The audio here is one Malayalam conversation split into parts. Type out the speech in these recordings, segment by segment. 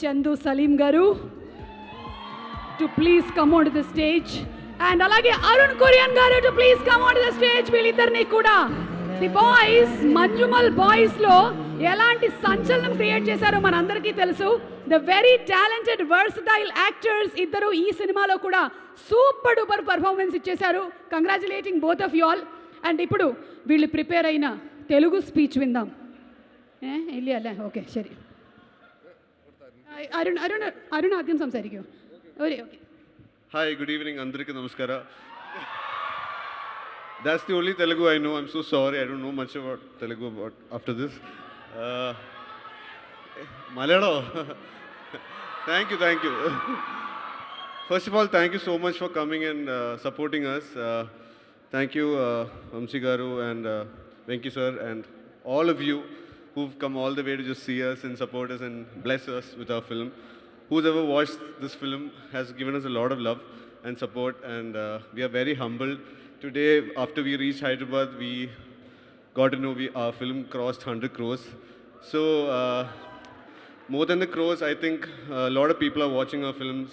చందు సలీం గారు to please come on to the stage and అలాగే అరుణ్ కొరియన్ గారు to please come on to the stage వీళ్ళిద్దరినీ కూడా. ది బాయ్స్ మంజుమల్ బాయ్స్లో ఎలాంటి సంచలనం క్రియేట్ చేశారో మనందరికీ తెలుసు. The very talented versatile actors ఇద్దరు ఈ సినిమాలో కూడా సూపర్ డూపర్ పర్ఫార్మెన్స్ ఇచ్చేశారు. Congratulating both of you all and ఇప్పుడు వీళ్ళు ప్రిపేర్ అయిన తెలుగు స్పీచ్ విందాం. వెళ్ళి ఓకే సరే. Hi, good evening. ആദ്യം സംസാരിക്കൂ That's the only Telugu I know. I'm so sorry. I don't know much about Telugu about after this. Uh, thank you, thank you. First of all, thank you so much for coming and uh, supporting us. Uh, thank you, uh, and uh, Venki sir and all of you who've come all the way to just see us and support us and bless us with our film. Who's ever watched this film has given us a lot of love and support, and uh, we are very humbled. Today, after we reached Hyderabad, we got to know we, our film crossed 100 crores. So, uh, more than the crores, I think a lot of people are watching our film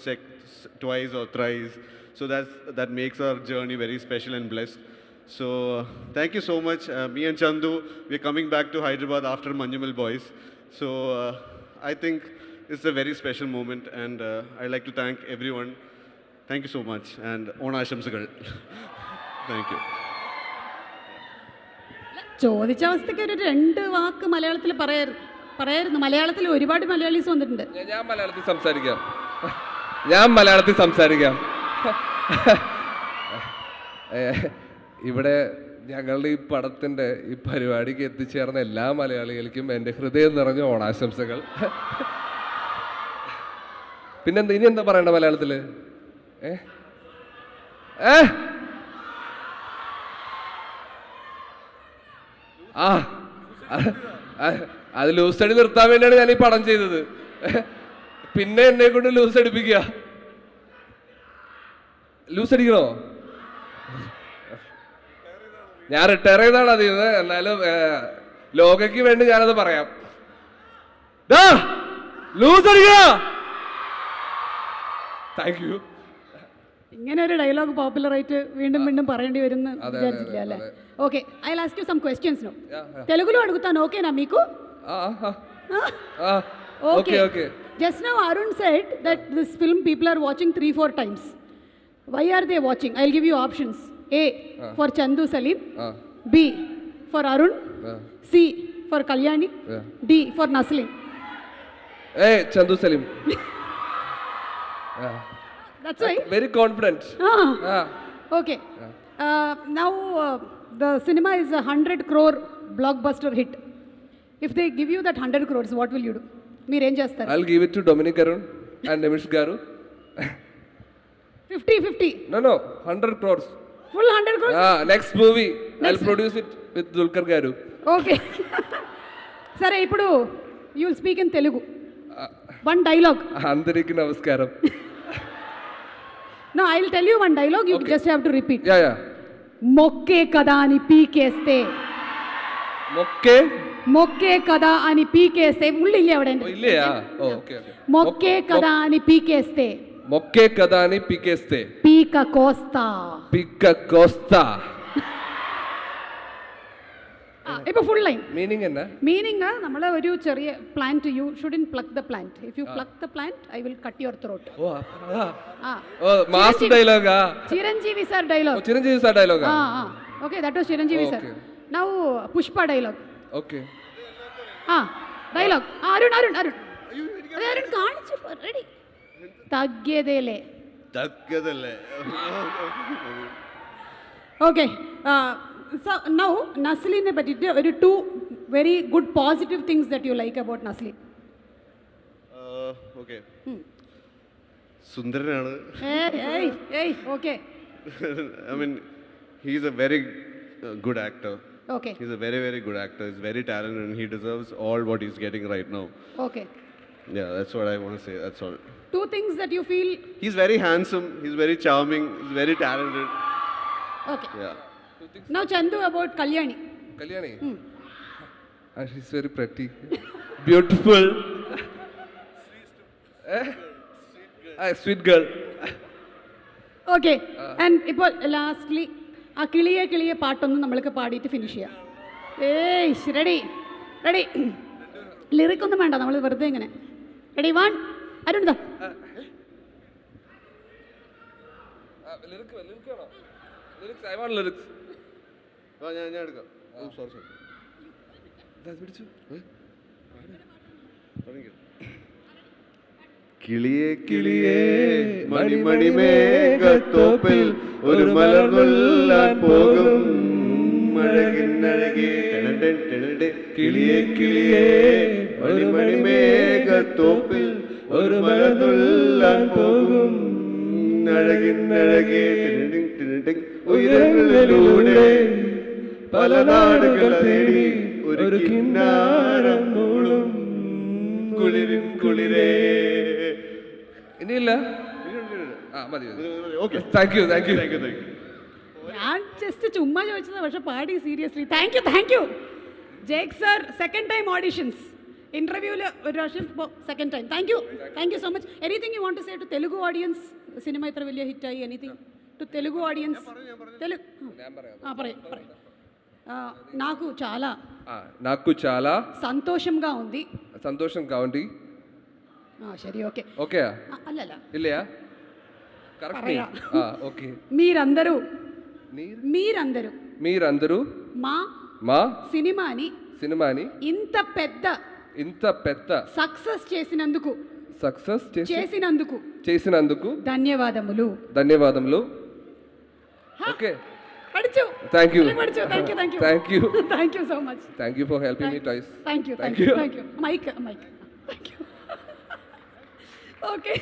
twice or thrice. So that's, that makes our journey very special and blessed. So uh, thank you so much. Uh, me and Chandu, we're coming back to Hyderabad after Manjumal Boys. So uh, I think it's a very special moment and uh, I'd like to thank everyone. Thank you so much and Onashamsagal. Thank you. ചോദിച്ച അവസ്ഥയ്ക്ക് ഒരു രണ്ട് വാക്ക് മലയാളത്തിൽ പറയായിരുന്നു മലയാളത്തിൽ ഒരുപാട് മലയാളീസ് വന്നിട്ടുണ്ട് ഞാൻ- മലയാളത്തിൽ സംസാരിക്കാം ഞാൻ മലയാളത്തിൽ സംസാരിക്കാം ഇവിടെ ഞങ്ങളുടെ ഈ പടത്തിന്റെ ഈ പരിപാടിക്ക് എത്തിച്ചേർന്ന എല്ലാ മലയാളികൾക്കും എന്റെ ഹൃദയം നിറഞ്ഞ ഓണാശംസകൾ. പിന്നെന്താ ഇനി എന്താ പറയണ്ട മലയാളത്തിൽ ഏ? ആ അത് ലൂസ് അടി നിർത്താൻ വേണ്ടിയാണ് ഞാൻ ഈ പടം ചെയ്തത്. പിന്നെ എന്നെ കൊണ്ട് ലൂസ് അടിപ്പിക്കുക. ലൂസ് അടിക്കണോ? ഞാൻ റിട്ടയർ ചെയ്താണ് അത് ചെയ്തത് എന്നാലും ഏ, ലോകയ്ക്ക് വേണ്ടി ഞാനത് പറയാം ദാ, ലൂസ് അടിക്കണോ താങ്ക് യു ഇങ്ങനെ ഒരു ഡയലോഗ് പോപ്പുലർ ആയിട്ട് വീണ്ടും വീണ്ടും പറയേണ്ടി വരും എന്ന് അതെ, വിചാരിച്ചില്ല അതെ, അല്ലേ അതെ. Okay I last you some questions no Yeah, yeah. తెలుగులో అడుగుతాను ఓకేనా మీకు ആ ആ, ആ okay okay just now Arun said that this film people are watching three four times why are they watching I give you options A for Chandu Salim. B for Arun. C for Kalyani. D for Naslim. A Chandu Salim. That's right. Very confident. Okay. Uh, now uh, the cinema is a 100 crore blockbuster hit. If they give you that 100 crores, what will you do? Me range as I'll give it to Dominic Arun and Nimish Garu. 50 50. No, no, 100 crores. Full hundred next movie I produce it with Dulquer గారు ఓకే సరే ఇప్పుడు you will speak in Telugu one dialogue అందరికీ నమస్కారం no I will tell you one dialogue you just have to repeat yeah yeah మొక్కే కదా అని పీకేస్తే మొక్కే మొక్కే కదా అని పీకేస్తే ఉళ్ళు ఇల్లే ఎవడండి మొక్కే కదా అని పీకేస్తే మొక్కే కదా అని పీకేస్తే Pica Costa. Pica Costa. ഇപ്പൊ ഫുൾ ലൈൻ മീനിങ് എന്നാ മീനിങ് നമ്മൾ ഒരു ചെറിയ plant you should in plug the plant if you plug the plant I will cut your throat oh mass ഡയലോഗാ Chiranjeevi sir dialogue Chiranjeevi sir dialogue ആ. Okay that was Chiranjeevi sir now Pushpa dialogue okay ആ ഡയലോഗ് അരുൺ അരുൺ അരുൺ. അരുൺ കാണിച്ചു റെഡി തഗ്യതയിലെ. ഓക്കെ നൗ നസ്ലിനെ പറ്റിയിട്ട് ഒരു two very good positive things do like about Naslen okay സുന്ദരനാണ്. Good actor okay he's a very very good actor is very talented he deserves all what is getting right now okay Yeah, that's what I want to say. That's all. Two things that you feel He's very handsome. He's very charming. He's very talented. Okay Yeah. Now Chandu about Kalyani Kalyani she's very pretty beautiful sweet girl okay and ഇപ്പോൾ ലാസ്റ്റ്ലി ആ കിളിയെ കിളിയെ പാട്ടൊന്ന് നമ്മൾക്ക് പാടിയിട്ട് ഫിനിഷ് ചെയ്യാം ഏയ് റെഡി റെഡി ലിറിക് ഒന്നും വേണ്ട നമ്മൾ വെറുതെ ഇങ്ങനെ റെഡി വൺ. തുടങ്ങിക്കോ. കിളിയെ കിളിയെ മണിമണി മേഘത്തോപ്പിൽ ഒരു മലർന്നുള്ളാൻ പോകും. കിളിയെ കിളിയെ മണിമണി മേഘത്തോപ്പിൽ ഒരു മലർന്നുള്ളാൻ പോകും. ഉയരങ്ങളിലൂടെ പല നാടുകൾ തേടി ഒരു കിന്നാരം മൂളും. കുളിരും കുളിരേ. ഇനിയില്ല? ആ മതി okay. Thank you thank you thank you thank you ഞാൻ ജസ്റ്റ് ചുമ്മാ ചോദിച്ചത് പക്ഷെ പാടി seriously thank you thank you Jake sir second time auditions ఇంటర్వ్యూలో Roshan second time thank you thank you so much anything you want say to Telugu audience cinema ఇతర వెళ్ళి హిట్ అయ్యి ఎనీథింగ్ టు తెలుగు ఆడియన్స్ నాకు చాలా. నాకు చాలా. సంతోషంగా ఉంది. సంతోషంగా ఉంది. ఓకే. ఓకే. ఇల్లయా? ఓకే. మీరందరూ. మీరందరూ. మీరందరూ? మా మా? సినిమాని సినిమాని? ఇంత పెద్ద ఇంత పెద్ద సక్సెస్ చేసినందుకు. సక్సెస్ చేసినందుకు. చేసినందుకు. ధన్యవాదములు. ధన్యవాదములు. Okay. Thank you thank you thank you so much thank you for helping me toys thank you thank you thank you mike mike thank you okay